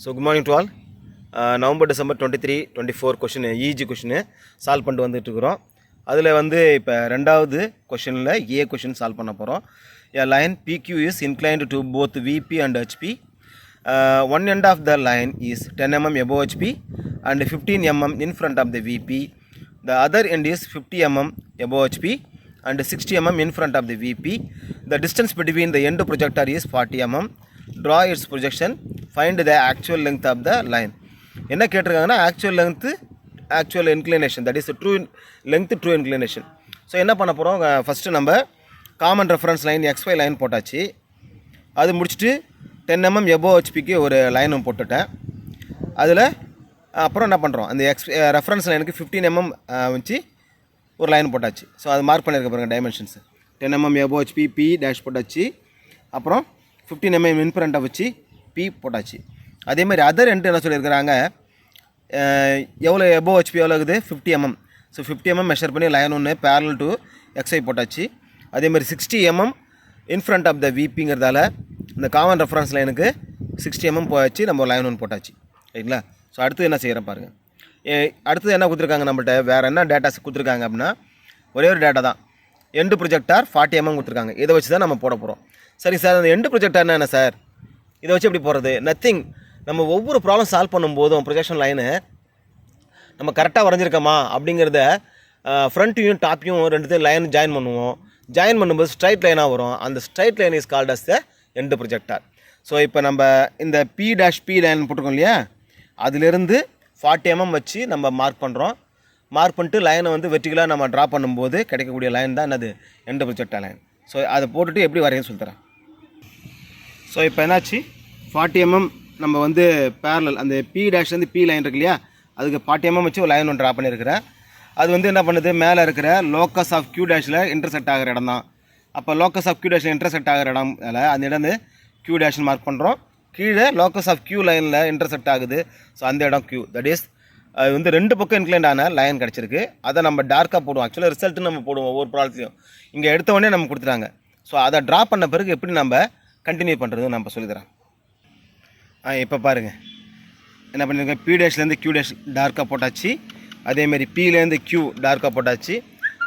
So good morning to all November December twenty three twenty four question EG question solve பண்ணிட்டு வந்துட்டுருக்குறோம் அதில் வந்து இப்போ ரெண்டாவது கொஷனில் ஏ கொஷின் சால்வ் பண்ண போகிறோம் a line PQ is inclined to both VP and HP one end of the line is ten mm above HP and fifteen mm in front of the VP the other end is fifty mm above HP and 60 mm in front of the VP. The distance between the end projector is 40 mm. Draw its projection find the actual length of the line என்ன கேட்டிருக்காங்கன்னா actual length actual inclination that is true length true inclination so என்ன பண்ண போகிறோம் first நம்ம common reference line XY line போட்டாச்சு. அது முடிச்சுட்டு ten mm எபோ ஹெச்பிக்கு ஒரு லைனும் போட்டுட்டேன். அதில் அப்புறம் என்ன பண்ணுறோம் அந்த எக்ஸ் ரெஃபரன்ஸ் லைனுக்கு ஃபிஃப்டீன் எம்எம் வச்சு ஒரு லைன் போட்டாச்சு. ஸோ அது மார்க் பண்ணியிருக்க பாருங்கள் dimensions ten mm above HP P dash போட்டாச்சு. அப்புறம் ஃபிஃப்டீன் எம்எம் இன்ஃபரண்ட்டை வச்சு பி போட்டாச்சு. அதே மாதிரி அதர் ரெண்டு என்ன சொல்லியிருக்கிறாங்க எவ்வளோ எபோ ஹெச்பி எவ்வளோ இருக்குது? Fifty mm so fifty mm measure பண்ணி லைன் ஒன்று பேரல் டு எக்ஸ்ஐ போட்டாச்சு. அதே மாதிரி sixty mm in front of the விபிங்கிறதால இந்த காமன் ரெஃபரன்ஸ் லைனுக்கு சிக்ஸ்டி எம்எம் போயாச்சு நம்ம லைன் ஒன்று போட்டாச்சு. சரிங்களா ஸோ அடுத்து என்ன செய்கிறேன் பாருங்கள் அடுத்தது என்ன கொடுத்துருக்காங்க நம்மள்ட்ட? வேறு என்ன டேட்டாஸ் கொடுத்துருக்காங்க அப்படின்னா ஒரே ஒரு டேட்டா தான். எண்டு ப்ரொஜெக்டார் ஃபார்ட்டி எம்எம் கொடுத்துருக்காங்க. இதை வச்சு தான் நம்ம போட போகிறோம் சரி சார் அந்த எண்டு ப்ரொஜெக்டார்னா என்ன சார் இதை வச்சு எப்படி போகிறது நத்திங் நம்ம ஒவ்வொரு ப்ராப்ளம் சால்வ் பண்ணும்போதும் ப்ரொஜெக்ஷன் லைனு நம்ம கரெக்டாக வரைஞ்சிருக்கோமா? அப்படிங்கிறத ஃப்ரண்ட்டையும் டாப்பையும் ரெண்டுத்தையும் லைன் ஜாயின் பண்ணுவோம். ஜாயின் பண்ணும்போது ஸ்ட்ரைட் லைனாக வரும். அந்த straight line is called as the end projector so இப்போ நம்ம இந்த பி டேஷ் பி லைன் போட்டிருக்கோம் இல்லையா? அதிலிருந்து ஃபார்ட்டி எம்எம் mm வச்சு நம்ம மார்க் பண்ணுறோம் மார்க் பண்ணிட்டு லைனை வந்து வெர்டிகலாக நம்ம ட்ரா பண்ணும்போது கிடைக்கக்கூடிய லைன் தான் என்னது? எண்டு ப்ரொஜெக்டார் லைன் ஸோ அதை போட்டுட்டு எப்படி வரையன்னு சொல்லித்தரேன். ஸோ இப்போ என்னாச்சு? ஃபார்ட்டி எம்எம் நம்ம வந்து பேரலல் அந்த பி டேஷ்லேருந்து பி லைன் இருக்கு இல்லையா? அதுக்கு ஃபார்ட்டி எம்எம் வச்சு ஒரு லைன் ஒன்று ட்ரா பண்ணியிருக்கிறேன் அது வந்து என்ன பண்ணுது? மேலே இருக்கிற லோக்கஸ் ஆஃப் கியூ டேஷில் இன்டர்செக்ட் ஆகிற இடம் தான். அப்போ லோக்கஸ் ஆஃப் கியூ டேஷில் இன்டர்செக்ட் ஆகிற இடம் அந்த இடம் வந்து கியூ டேஷ்னு மார்க் பண்ணுறோம் கீழே லோக்கஸ் ஆஃப் கியூ லைனில் இன்டர்செக்ட் ஆகுது. ஸோ அந்த இடம் கியூ தட் இஸ் அது வந்து ரெண்டு பக்கம் இன்க்ளைண்ட் ஆன லைன் கிடச்சிருக்கு. அதை நம்ம டார்க்காக போடுவோம். ஆக்சுவலாக ரிசல்ட்டு நம்ம போடுவோம் ஒவ்வொரு ப்ராடக்ட்லையும் இங்கே எடுத்த உடனே நம்ம கொடுத்துட்டாங்க. ஸோ அதை ட்ரா பண்ண பிறகு எப்படி நம்ம கண்டினியூ பண்ணுறது நம்ம சொல்லித்தரேன் ஆ இப்போ பாருங்கள் என்ன பண்ணியிருக்கேன் பி டேஷ்லேருந்து கியூ டேஷ் டார்க்காக போட்டாச்சு. அதேமாரி பிலேருந்து கியூ டார்க்காக போட்டாச்சு.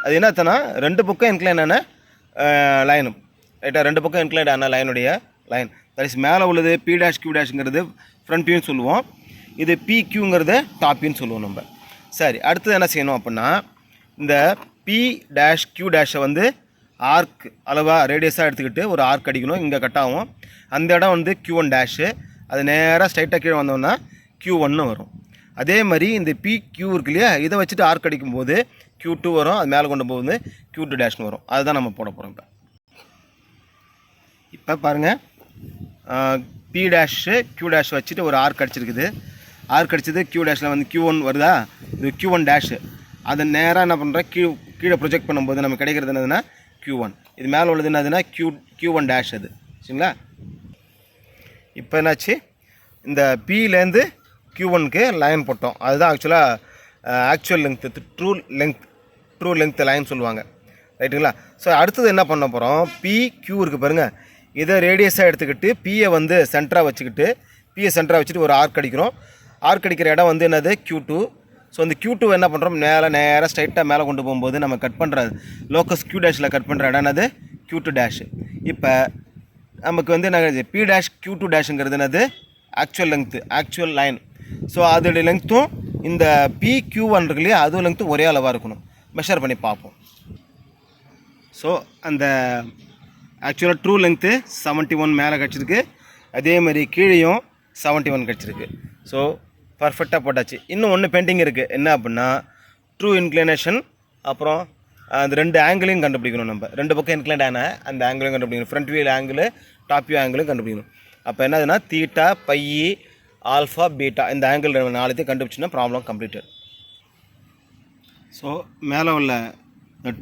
அது என்னத்தனா ரெண்டு பக்கம் இன்க்ளைன் ஆன லைனும் ரைட்டாக ரெண்டு பக்கம் இன்க்ளைன் ஆன லைனுடைய லைன் தட் இஸ் மேலே உள்ளது பி டேஷ் கியூ டேஷ்ங்கிறது ஃப்ரண்ட் வியூன்னு சொல்லுவோம். இது பி கியூங்கிறது டாப்பின்னு சொல்லுவோம் நம்ம. சரி அடுத்தது என்ன செய்யணும் அப்படின்னா இந்த பி டேஷ் கியூ டேஷை வந்து ஆர்க் அளவாக ரேடியஸாக எடுத்துக்கிட்டு ஒரு ஆர்க் அடிக்கணும். இங்கே கட் ஆகும். அந்த இடம் வந்து கியூ ஒன் டேஷு அது நேராக ஸ்ட்ரைட்டாக கீழே வந்தோம்னா கியூ ஒன்று வரும். அதே மாதிரி இந்த பி கியூ இருக்கு இல்லையா? இதை வச்சுட்டு ஆர்க் அடிக்கும்போது கியூ டூ வரும். அது மேலே கொண்டு போகுது கியூ டூ டேஷ்னு வரும். அதுதான் நம்ம போட போகிறோம் இப்போ. இப்போ பாருங்கள் பி டேஷு கியூ டேஷ் வச்சுட்டு ஒரு ஆர்க் அடிச்சிருக்குது. ஆர்க் அடிச்சது கியூ டேஷில் வந்து கியூ ஒன் வருதா? இது கியூ ஒன் டேஷு அதை நேராக என்ன பண்ணுறேன் கீழ் கீழே ப்ரொஜெக்ட் பண்ணும்போது நம்ம கிடைக்கிறது என்னதுன்னா க்யூ ஒன் இது மேலே உள்ளது என்னதுன்னா க்யூ க்யூ ஒன் டேஷ் அது. சரிங்களா? இப்போ என்னாச்சு? இந்த பியிலேருந்து க்யூ ஒனுக்கு லைன் போட்டோம். அதுதான் ஆக்சுவலாக actual length true length true length line சொல்லுவாங்க. ரைட்டுங்களா ஸோ அடுத்தது என்ன பண்ண போகிறோம் பி க்யூ இருக்குது பாருங்கள் இதை ரேடியஸாக எடுத்துக்கிட்டு பியை வந்து சென்டராக வச்சுக்கிட்டு பியை சென்டராக வச்சுட்டு ஒரு ஆர்க் அடிக்கிறோம். ஆர்க் அடிக்கிற இடம் வந்து என்னது? க்யூ டூ ஸோ இந்த கியூ டூ என்ன பண்ணுறோம் மேலே நேராக ஸ்ட்ரைட்டாக மேலே கொண்டு போகும்போது நம்ம கட் பண்ணுறது லோக்கஸ் கியூ டேஷில் கட் பண்ணுற இடம் என்னது? கியூ டூ டேஷ் இப்போ நமக்கு வந்து என்ன பி டேஷ் கியூ டூ டேஷுங்கிறது என்னது? Actual length actual line so அதோடைய லெங்க்த்தும் இந்த பி கியூ ஒன் இருக்கு இல்லையா அதுவும் லெங்க்த்தும் ஒரே அளவாக இருக்கணும். மெஷர் பண்ணி பார்ப்போம். ஸோ அந்த ஆக்சுவலாக ட்ரூ லெங்க்த்து செவன்ட்டி ஒன் மேலே கிடச்சிருக்கு. அதே மாதிரி கீழேயும் செவன்ட்டி ஒன் கிடச்சிருக்கு. ஸோ பர்ஃபெக்டாக போட்டாச்சு. இன்னும் ஒன்று பெயிண்டிங் இருக்குது என்ன அப்படின்னா ட்ரூ இன்க்ளினேஷன் அப்புறம் அந்த ரெண்டு ஆங்கிளையும் கண்டுபிடிக்கணும் நம்ம. ரெண்டு பக்கம் இன்க்ளைண்ட் ஆன அந்த ஆங்கிளையும் கண்டுபிடிக்கணும். Front view angle top view ஆங்கிளும் கண்டுபிடிக்கணும். அப்போ என்னதுன்னா தீட்டா பையி ஆல்ஃபா பீட்டா இந்த ஆங்கிள் நாலுத்தையும் கண்டுபிடிச்சின்னா ப்ராப்ளம் கம்ப்ளீட்டட் ஸோ மேலே உள்ள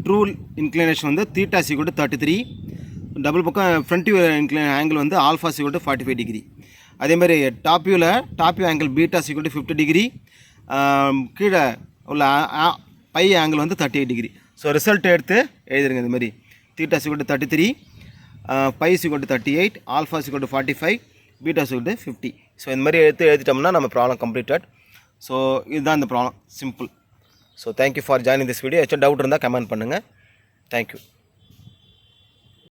ட்ரூ இன்க்ளினேஷன் வந்து தீட்டா சீக்கிரம் தேர்ட்டி த்ரீ டபுள் பக்கம் ஃப்ரண்ட் வியூ இன்க்ளி ஆங்கிள் வந்து ஆல்ஃபா சீக்கிரம் ஃபார்ட்டி ஃபைவ் டிகிரி அதேமாதிரி டாப் வியூவில் டாப் வியூ ஆங்கிள் பீட்டா சீக்கிரம் ஃபிஃப்டி டிகிரி கீழே உள்ள பை ஆங்கிள் வந்து thirty eight degree so result எடுத்து எழுதிருங்க இந்த மாதிரி. தீட்டா சீக்கிரம் தேர்ட்டி த்ரீ பை சீக்கிரம் தேர்ட்டி எயிட் ஆல்ஃபா சீக்கிரம் ஃபார்ட்டி ஃபைவ் பீட்டா சீக்கிரம் ஃபிஃப்டி ஸோ இந்த மாதிரி எடுத்து எழுதிட்டோம்னா நம்ம ப்ராப்ளம் கம்ப்ளீட்டட் ஸோ இதுதான் இந்த problem simple so thank you for joining this video ஏதாச்சும் டவுட் இருந்தால் கமெண்ட் பண்ணுங்கள் தேங்க்யூ